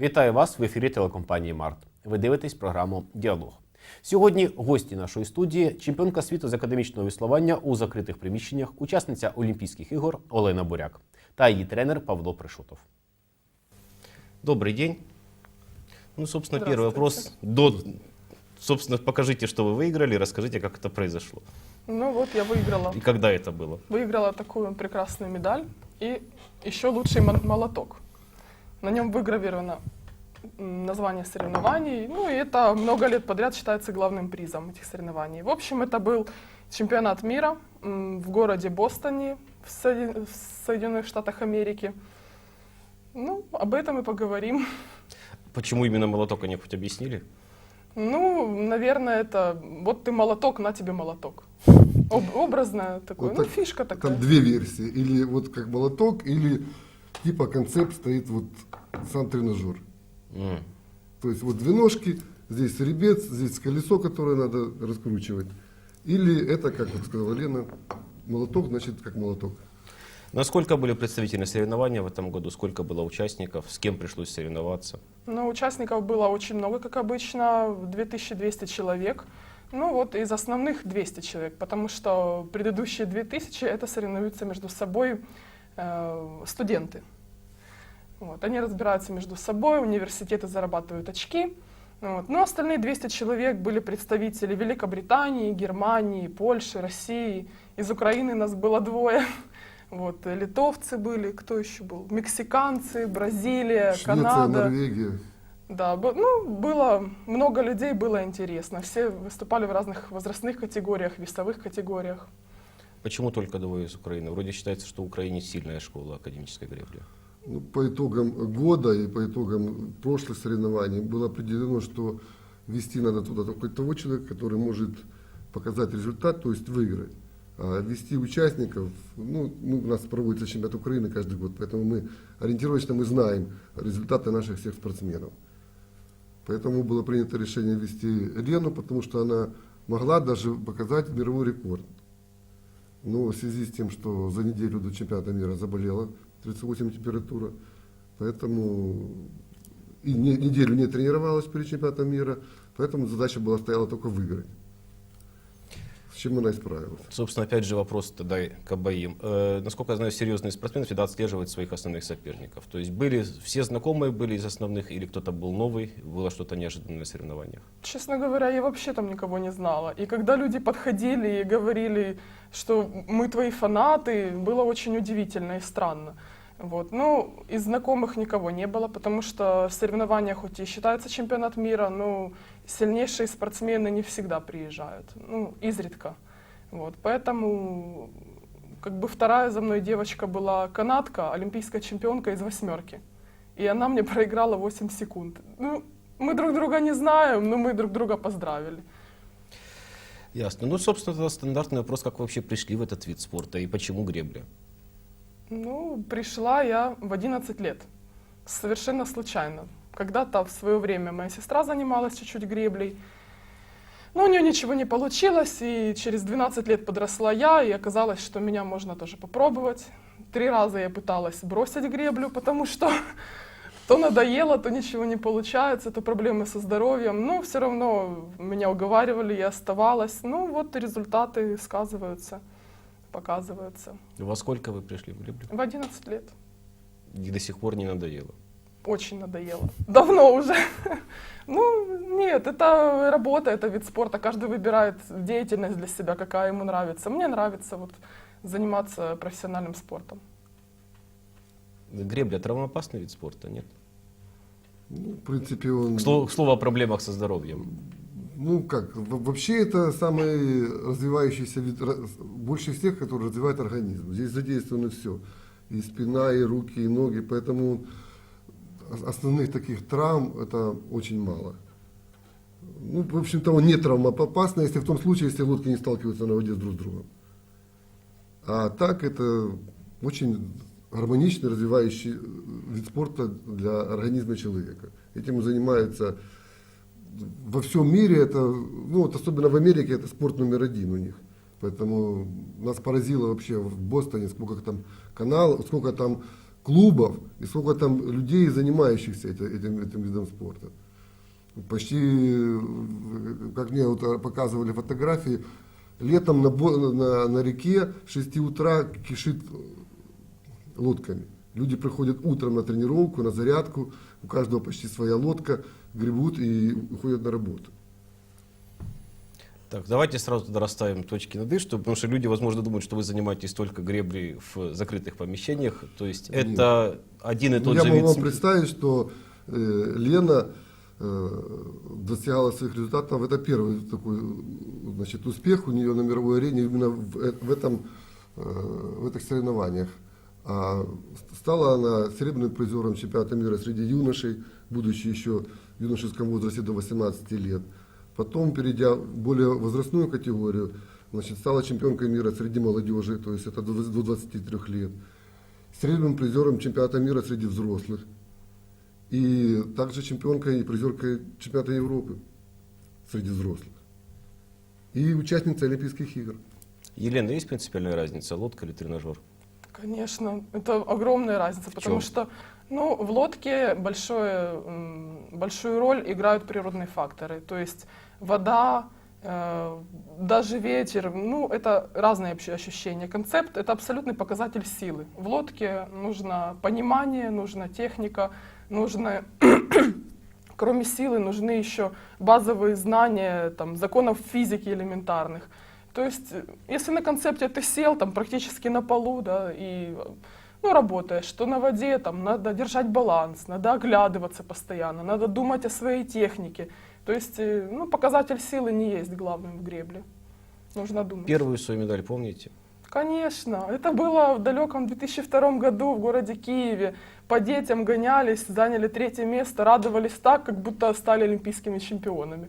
Вітаю вас в ефірі телекомпанії Март. Ви дивитесь програму Діалог. Сьогодні гості нашої студії чемпіонка світу з академічного веслування у закритих приміщеннях, учасниця Олімпійських ігор Олена Буряк та її тренер Павло Пришутов. Добрый день. Ну, собственно, первый Здравствуйте. вопрос. До, собственно, покажите, что вы выиграли, расскажите, как это произошло. Ну вот я выиграла. И когда это было. Выиграла такую прекрасную медаль и еще лучший мон- молоток. На нем выгравировано название соревнований. Ну и это много лет подряд считается главным призом этих соревнований. В общем, это был чемпионат мира в городе Бостоне в Соедин- в Соединенных Штатах Америки. Ну, об этом и поговорим. Почему именно молоток, они хоть объяснили? Ну, наверное, это вот ты молоток, на тебе молоток. Об- образное такое, Вот ну, так- фишка такая. Там две версии. Или вот как молоток, или типа концепт стоит вот сам тренажер. М. То есть вот две ножки, здесь ребец, здесь колесо, которое надо раскручивать. Или это, как вот сказала Лена, молоток, значит, как молоток. Насколько были представительные соревнования в этом году? Сколько было участников? С кем пришлось соревноваться? Ну, участников было очень много, как обычно, 2200 человек. Ну вот из основных 200 человек, потому что предыдущие 2000 это соревнуются между собой студенты. Вот, они разбираются между собой, университеты зарабатывают очки. Вот. Но остальные 200 человек были представители Великобритании, Германии, Польши, России. Из Украины нас было двое. Вот, э, литовцы были, кто еще был? Мексиканцы, Бразилия, Швеция, Канада. Норвегия. Да, ну, было много людей, было интересно. Все выступали в разных возрастных категориях, весовых категориях. Почему только двое из Украины? Вроде считается, что в Украине сильная школа академической гребли. Ну, по итогам года и по итогам прошлых соревнований было определено, что вести надо туда только того человека, который может показать результат, то есть выиграть. А вести участников, ну, ну, у нас проводится чемпионат Украины каждый год, поэтому мы ориентировочно мы знаем результаты наших всех спортсменов. Поэтому было принято решение вести Лену, потому что она могла даже показать мировой рекорд. Но в связи с тем, что за неделю до чемпионата мира заболела, 38 температура, поэтому и не- неделю не тренировалась перед чемпионатом мира, поэтому задача была стояла только выиграть. Чем она и справилась. Собственно, опять же вопрос тогда к обоим. Э, насколько я знаю, серьезные спортсмены всегда отслеживают своих основных соперников. То есть были все знакомые были из основных или кто-то был новый, было что-то неожиданное на соревнованиях? Честно говоря, я вообще там никого не знала. И когда люди подходили и говорили, что мы твои фанаты, было очень удивительно и странно. Вот. Ну, из знакомых никого не было, потому что в соревнованиях хоть и считается чемпионат мира, но сильнейшие спортсмены не всегда приезжают, ну, изредка. Вот. Поэтому как бы вторая за мной девочка была канадка, олимпийская чемпионка из восьмерки. И она мне проиграла 8 секунд. Ну, мы друг друга не знаем, но мы друг друга поздравили. Ясно. Ну, собственно, тогда стандартный вопрос, как вы вообще пришли в этот вид спорта и почему гребля? Ну, пришла я в 11 лет. Совершенно случайно. Когда-то в свое время моя сестра занималась чуть-чуть греблей. Но у нее ничего не получилось, и через 12 лет подросла я, и оказалось, что меня можно тоже попробовать. Три раза я пыталась бросить греблю, потому что то надоело, то ничего не получается, то проблемы со здоровьем. Но все равно меня уговаривали, я оставалась. Ну вот результаты сказываются, показываются. Во сколько вы пришли в греблю? В 11 лет. И до сих пор не надоело. Очень надоело. Давно уже. Ну, нет, это работа, это вид спорта. Каждый выбирает деятельность для себя, какая ему нравится. Мне нравится вот заниматься профессиональным спортом. Гребля травмоопасный вид спорта, нет? Ну, в принципе, он... К слову, к слову о проблемах со здоровьем. Ну как, вообще это самый развивающийся вид, больше всех, который развивает организм. Здесь задействовано все. И спина, и руки, и ноги, поэтому ос- основных таких травм это очень мало. Ну, в общем-то, он не травмоопасно, если в том случае, если лодки не сталкиваются на воде друг с другом. А так это очень гармоничный, развивающий э, вид спорта для организма человека. Этим занимаются во всем мире это, ну вот особенно в Америке это спорт номер один у них. Поэтому нас поразило вообще в Бостоне, сколько там каналов, сколько там клубов и сколько там людей, занимающихся этим, этим видом спорта. Почти, э, как мне вот показывали фотографии, летом на, на, на реке с 6 утра кишит лодками. Люди приходят утром на тренировку, на зарядку, у каждого почти своя лодка, гребут и уходят на работу. Так, давайте сразу тогда расставим точки над «и», что, потому что люди, возможно, думают, что вы занимаетесь только греблей в закрытых помещениях. То есть Нет. это один и Ну, тот я же могу вид вам представить, что э, Лена э, достигала своих результатов. Это первый такой значит, успех у нее на мировой арене именно в, э- в этом, э, в этих соревнованиях. А стала она серебряным призером чемпионата мира среди юношей, будучи еще в юношеском возрасте до 18 лет. Потом, перейдя в более возрастную категорию, значит, стала чемпионкой мира среди молодежи, то есть это до 20 до 23 лет серебряным призером чемпионата мира среди взрослых. И также чемпионкой и призеркой чемпионата Европы среди взрослых. И участница Олимпийских игр. Елена, есть принципиальная разница, лодка или тренажер? Конечно, это огромная разница, потому что ну, в лодке большое, большую роль играют природные факторы. То есть вода, э, даже ветер, ну, это разные вообще ощущения. Концепт — это абсолютный показатель силы. В лодке нужно понимание, нужна техника, нужно кроме силы нужны еще базовые знания там, законов физики элементарных. То есть, если на концепте ты сел там практически на полу, да, и ну, работаешь, то на воде там надо держать баланс, надо оглядываться постоянно, надо думать о своей технике. То есть, э, ну, показатель силы не есть главным в гребле. Нужно думать. Первую свою медаль помните? Конечно, это было в далеком 2002 году в городе Киеве. По детям гонялись, заняли третье место, радовались так, как будто стали олимпийскими чемпионами.